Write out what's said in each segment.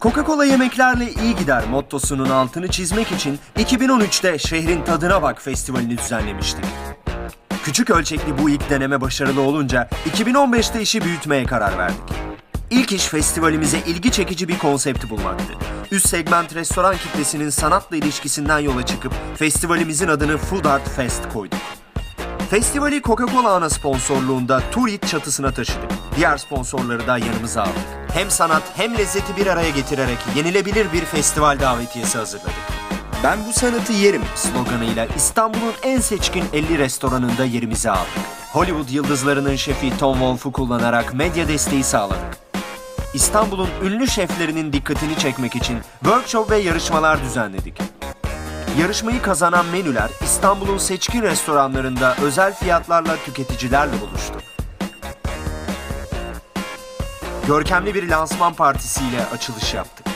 Coca-Cola yemeklerle iyi gider mottosunun altını çizmek için 2013'te Şehrin Tadına Bak Festivali'ni düzenlemiştik. Küçük ölçekli bu ilk deneme başarılı olunca 2015'te işi büyütmeye karar verdik. İlk iş festivalimize ilgi çekici bir konsepti bulmaktı. Üst segment restoran kitlesinin sanatla ilişkisinden yola çıkıp festivalimizin adını Food Art Fest koyduk. Festivali Coca-Cola ana sponsorluğunda Turit çatısına taşıdık. Diğer sponsorları da yanımıza aldık. Hem sanat hem lezzeti bir araya getirerek yenilebilir bir festival davetiyesi hazırladık. Ben bu sanatı yerim sloganıyla İstanbul'un en seçkin 50 restoranında yerimizi aldık. Hollywood yıldızlarının şefi Tom Wolf'u kullanarak medya desteği sağladık. İstanbul'un ünlü şeflerinin dikkatini çekmek için workshop ve yarışmalar düzenledik. Yarışmayı kazanan menüler İstanbul'un seçkin restoranlarında özel fiyatlarla tüketicilerle buluştu. Görkemli bir lansman partisiyle açılış yaptık.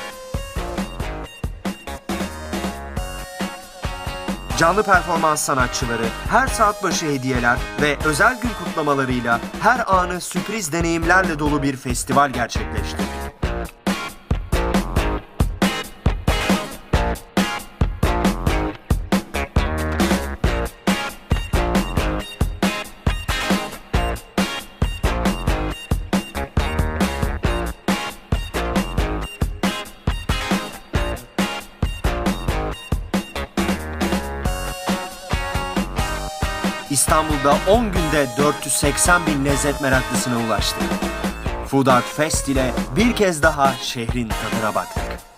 Canlı performans sanatçıları, her saat başı hediyeler ve özel gün kutlamalarıyla her anı sürpriz deneyimlerle dolu bir festival gerçekleştirdik. İstanbul'da 10 günde 480 bin lezzet meraklısına ulaştık. Food Art Fest ile bir kez daha şehrin tadına baktık.